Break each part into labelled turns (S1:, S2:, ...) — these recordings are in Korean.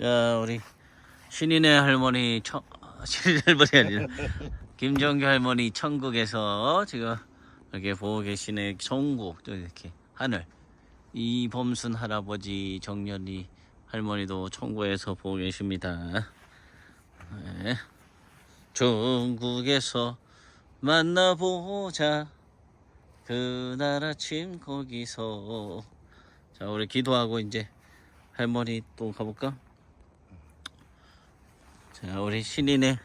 S1: 자 우리 신인의 할머니 청 신인 할머니 아니라 김정규 할머니 천국에서 지금 이렇게 보고 계시네 천국 또 이렇게 하늘 이범순 할아버지 정연이 할머니도 천국에서 보고 계십니다. 네. 중국에서 만나보자 그날 아침 거기서 자 우리 기도하고 이제 할머니 또 가볼까? 자 우리 신인의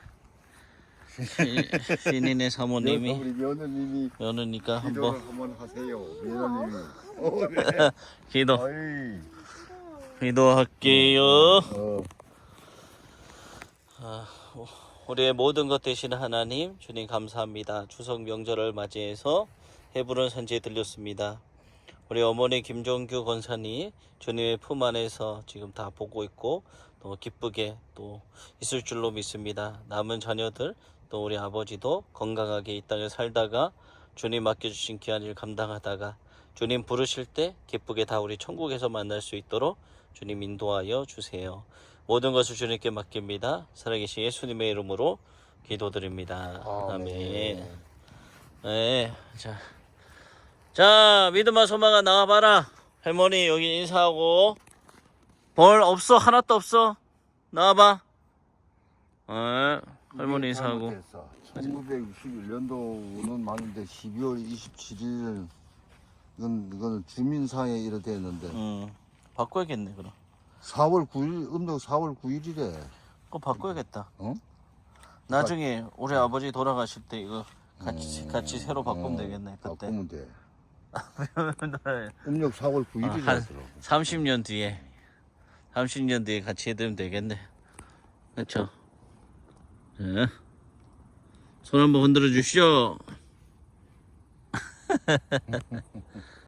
S1: 시- 신인의 사모님이
S2: 우리 며느님이 기도를
S1: 한번
S2: 한번 하세요. 며느님이. 어, 네.
S1: 기도
S2: 어이.
S1: 기도할게요.
S2: 어.
S1: 아, 우리의 모든 것 되시는 하나님, 주님 감사합니다. 추석 명절을 맞이해서 해부른 선지에 들렸습니다. 우리 어머니 김종규 권사님, 주님의 품 안에서 지금 다 보고 있고, 또 기쁘게 또 있을 줄로 믿습니다. 남은 자녀들, 또 우리 아버지도 건강하게 이 땅에 살다가 주님 맡겨주신 귀한 일 감당하다가 주님 부르실 때 기쁘게 다 우리 천국에서 만날 수 있도록 주님 인도하여 주세요. 모든 것을 주님께 맡깁니다. 살아계신 예수님의 이름으로 기도드립니다. 아멘. 네, 자, 자 믿음과 소망아 나와봐라. 할머니 여기 인사하고 벌 없어 하나도 없어. 나와봐. 네, 할머니 인사하고.
S2: 1961년도는 맞는데 12월 27일 이건 이거는 주민사에 이렇게 했는데
S1: 음, 바꿔야겠네 그럼.
S2: 4월 9일 음력 4월 9일이래.
S1: 그거 바꿔야겠다.
S2: 어?
S1: 나중에 우리 아버지 돌아가실 때 이거 같이
S2: 어,
S1: 같이 새로 바꾸면
S2: 어,
S1: 되겠네 그때.
S2: 바꾸면 돼. 음력 4월 9일이라
S1: 한
S2: 하더라고.
S1: 30년 뒤에 30년 뒤에 같이 해드리면 되겠네. 그렇죠 네. 손 한번 흔들어 주시죠